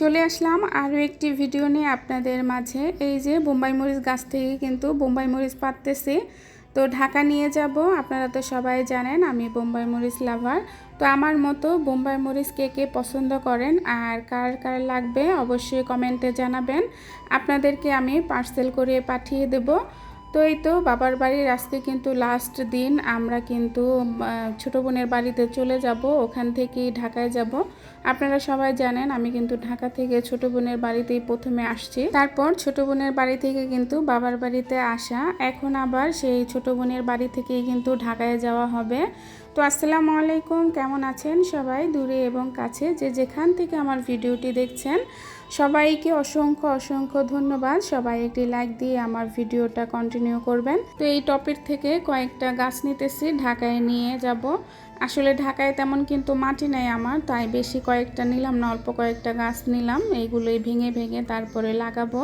চলে আসলাম আরও একটি ভিডিও নিয়ে আপনাদের মাঝে। এই যে বোম্বাই মরিচ গাছ থেকে কিন্তু বোম্বাই মরিচ পাততেছি তো ঢাকা নিয়ে যাব, আপনারা তো সবাই জানেন আমি বোম্বাই মরিচ লাভার। তো আমার মতো বোম্বাই মরিচ কে কে পছন্দ করেন আর কার কার লাগবে অবশ্যই কমেন্টে জানাবেন। আপনাদেরকে আমি পার্সেল করে পাঠিয়ে দেবো। তো এই তো বাবার বাড়ির আজকে কিন্তু লাস্ট দিন। আমরা কিন্তু ছোটো বোনের বাড়িতে চলে যাব, ওখান থেকেই ঢাকায় যাব। আপনারা সবাই জানেন, আমি কিন্তু ঢাকা থেকে ছোট বোনের বাড়িতেই প্রথমে আসছি। তারপর ছোটো বোনের বাড়ি থেকে কিন্তু বাবার বাড়িতে আসা। এখন আবার সেই ছোট বোনের বাড়ি থেকেই কিন্তু ঢাকায় যাওয়া হবে। তো আসসালামু আলাইকুম, কেমন আছেন সবাই? দূরে এবং কাছে যে যেখান থেকে আমার ভিডিওটি দেখছেন সবাইকে অসংখ্য অসংখ্য ধন্যবাদ। সবাই একটি লাইক দিয়ে আমার ভিডিওটা কন্টিনিউ করবেন। তো এই টপিক থেকে কয়েকটা গাছ নিতেছি, ঢাকায় নিয়ে যাব। আসলে ঢাকায় তেমন কিন্তু মাটি নেই আমার, তাই বেশি কয়েকটা নিলাম না, অল্প কয়েকটা গাছ নিলাম। এইগুলোই ভেঙে ভেঙে তারপরে লাগাবো।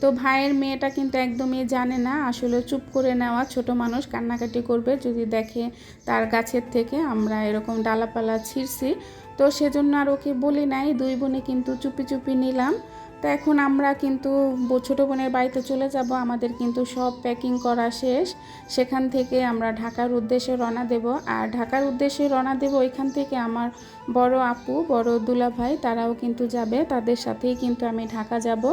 তো ভাইয়ের মেয়েটা কিন্তু একদমই জানে না, আসলে চুপ করে নেওয়া, ছোট মানুষ, কান্নাকাটি করবে যদি দেখে তার গাছের থেকে। আমরা এরকম ডালাপালা ছিঁড়ছি। তো সেজন্য আর ওকে বলি নাই, দুই বোনে কিন্তু চুপি চুপি নিলাম। তো এখন আমরা কিন্তু ছোট বোনের বাড়িতে চলে যাব, আমাদের কিন্তু সব প্যাকিং করা শেষ। সেখান থেকে আমরা ঢাকার উদ্দেশ্যে রওনা দেব। আর ঢাকার উদ্দেশ্যে রওনা দেব ওইখান থেকে আমার বড় আপু, বড় দুলা ভাই তারাও কিন্তু যাবে। তাদের সাথেই কিন্তু আমি ঢাকা যাব।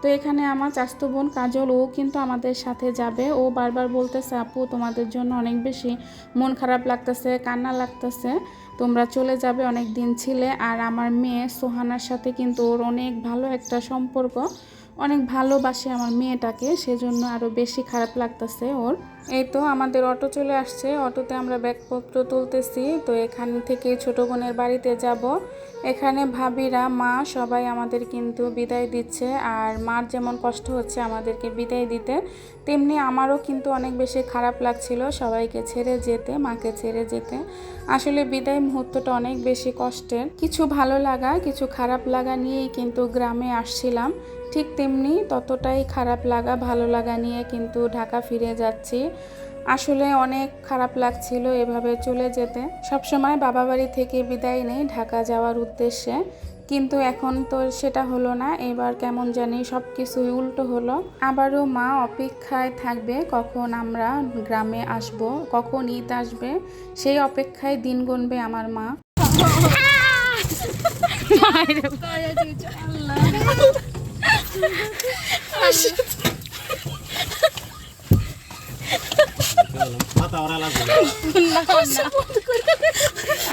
তো এখানে আমার চাস্তো বোন কাজল, ও কিন্তু আমাদের সাথে যাবে। ও বারবার বলতেছে, আপু, তোমাদের জন্য অনেক বেশি মন খারাপ লাগতেছে, কান্না লাগতেছে। তোমরা চলে যাবে অনেক দিন ছিলে। আর আমার মেয়ে সোহানার সাথে কিন্তু ওর অনেক ভালো একটা সম্পর্ক। অনেক ভালোবাসে আমার মেয়েটাকে, সেজন্য আরও বেশি খারাপ লাগতেছে ওর। এই তো আমাদের অটো চলে আসছে, অটোতে আমরা ব্যাগপত্র তুলতেছি, তো এখান থেকে ছোট বোনের বাড়িতে যাব। এখানে ভাবিরা, মা সবাই আমাদের কিন্তু বিদায় দিচ্ছে, আর মার যেমন কষ্ট হচ্ছে আমাদেরকে বিদায় দিতে, তেমনি আমারও কিন্তু অনেক বেশি খারাপ লাগছিল সবাইকে ছেড়ে যেতে, মাকে ছেড়ে যেতে। আসলে বিদায় মুহূর্তটা অনেক বেশি কষ্টের। কিছু ভালো লাগা, কিছু খারাপ লাগা নিয়েই কিন্তু গ্রামে আসছিলাম। ঠিক তেমনি ততটাই খারাপ লাগা ভালো লাগা নিয়ে কিন্তু ঢাকা ফিরে যাচ্ছি। আসলে অনেক খারাপ লাগছিল এভাবে চলে যেতে। সবসময় বাবা বাড়ি থেকে বিদায় নেই ঢাকা যাওয়ার উদ্দেশ্যে। কিন্তু এখন তো সেটা হলো না এবার কেমন জানি সব কিছুই উল্টো হলো। আবারও মা অপেক্ষায় থাকবে কখন আমরা গ্রামে আসব কখন ঈদ আসবে সেই অপেক্ষায় দিন গুনবে আমার মা।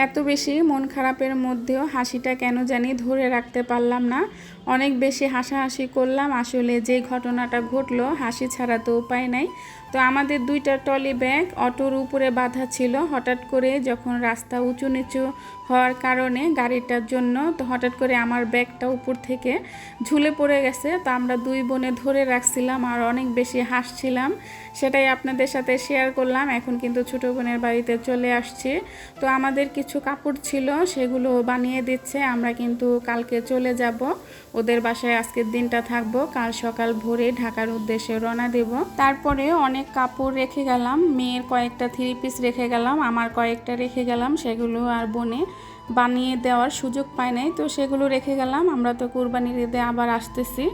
এত বেশি মন খারাপের মধ্যেও হাসিটা কেন জানি ধরে রাখতে পারলাম না। অনেক বেশি হাসাহাসি করলাম, আসলে যে ঘটনাটা ঘটলো, হাসি ছাড়া তো উপায় নাই। তো আমাদের দুইটা টলি ব্যাগ অটোর উপরে বাঁধা ছিল। হঠাৎ করে যখন রাস্তা উঁচু নিচু হওয়ার কারণে গাড়িটার জন্য, তো হঠাৎ করে আমার ব্যাগটা উপর থেকে ঝুলে পড়ে গেছে। তো আমরা দুই বোনে ধরে রাখছিলাম আর অনেক বেশি হাসছিলাম। সেটাই আপনাদের সাথে শেয়ার করলাম। এখন কিন্তু ছোটো বোনের বাড়িতে চলে আসছি। তো আমাদের কিছু কাপড় ছিল, সেগুলো বানিয়ে দিচ্ছে। আমরা কিন্তু কালকে চলে যাব। ওদের বাসায় আজকের দিনটা থাকব। কাল সকাল ভোরে ঢাকার উদ্দেশ্যে রওনা দেব। তারপরে অনেক কাপড় রেখে গেলাম। মেয়ের কয়েকটা থ্রি পিস রেখে গেলাম। আমার কয়েকটা রেখে গেলাম। সেগুলো আর বনে বানিয়ে দেওয়ার সুযোগ পাই নাই। তো সেগুলো রেখে গেলাম। আমরা তো কুরবানির ঈদে আবার আসতেছি।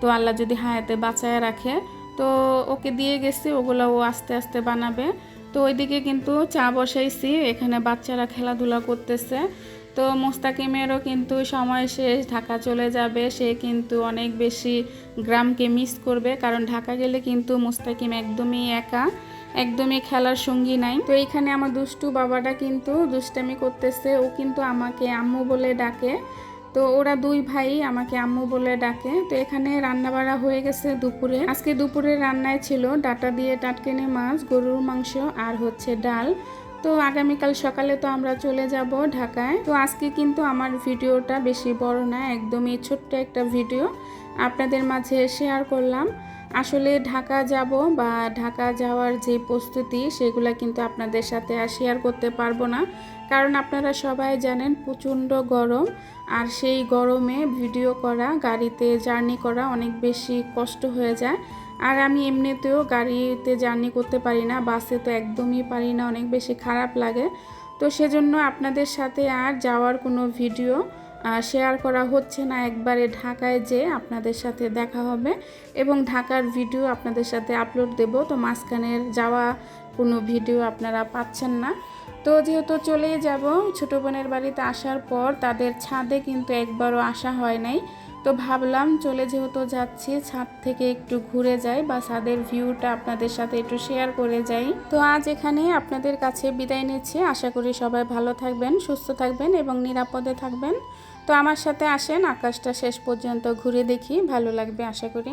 তো আল্লাহ যদি হায়াতে বাঁচায় রাখে। তো ওকে দিয়ে গেছি, ওগুলো ও আস্তে আস্তে বানাবে। তো ওইদিকে কিন্তু চা বসাইছি, এখানে বাচ্চারা খেলাধুলা করতেছে। তো মোস্তাকিমেরও কিন্তু সময় শেষ, ঢাকা চলে যাবে, সে কিন্তু অনেক বেশি গ্রামকে মিস করবে, কারণ ঢাকা গেলে কিন্তু মোস্তাকিম একদমই একা, একদমই খেলার সঙ্গী নাই। তো এইখানে আমার দুষ্টু বাবাটা কিন্তু দুষ্টামি করতেছে, ও কিন্তু আমাকে আম্মু বলে ডাকে। তো ওরা দুই ভাই আমাকে আম্মু বলে ডাকে। তো এখানে রান্না বাড়া হয়ে গেছে দুপুরে। আজকে দুপুরে রান্নায় ছিল ডাটা দিয়ে টাটকেনে মাছ, গরুর মাংস আর হচ্ছে ডাল। তো আগামীকাল সকালে তো আমরা চলে যাব ঢাকায়। তো আজকে কিন্তু আমার ভিডিওটা বেশি বড় না, একদমই ছোট্ট একটা ভিডিও। আপনাদের মাঝে শেয়ার করলাম। আসলে ঢাকা যাব বা ঢাকা যাওয়ার যে প্রস্তুতি, সেগুলো কিন্তু আপনাদের সাথে আর শেয়ার করতে পারব না। কারণ আপনারা সবাই জানেন প্রচণ্ড গরম, আর সেই গরমে ভিডিও করা, গাড়িতে জার্নি করা অনেক বেশি কষ্ট হয়ে যায়। আর আমি এমনিতেও গাড়িতে জার্নি করতে পারি না, বাসে তো একদমই পারি না, অনেক বেশি খারাপ লাগে। তো সেজন্য আপনাদের সাথে আর যাওয়ার কোনো ভিডিও শেয়ার করা হচ্ছে না। একবারে ঢাকায় যে আপনাদের সাথে দেখা হবে এবং ঢাকার ভিডিও আপনাদের সাথে আপলোড দেব। তো মাঝখানের যাওয়া কোনো ভিডিও আপনারা পাচ্ছেন না। তো যেহেতু চলেই যাব, ছোটো বোনের বাড়িতে আসার পর তাদের ছাদে কিন্তু একবারও আসা হয় নাই। তো ভাবলাম চলে যেহেতু যাচ্ছি, ছাদ থেকে একটু ঘুরে যাই বা ছাদের ভিউটা আপনাদের সাথে একটু শেয়ার করে যাই। তো আজ এখানে আপনাদের কাছে বিদায় নিচ্ছি। আশা করি সবাই ভালো থাকবেন, সুস্থ থাকবেন এবং নিরাপদে থাকবেন। তো আমার সাথে আসেন আকাশটা শেষ পর্যন্ত ঘুরে দেখি ভালো লাগবে আশা করি।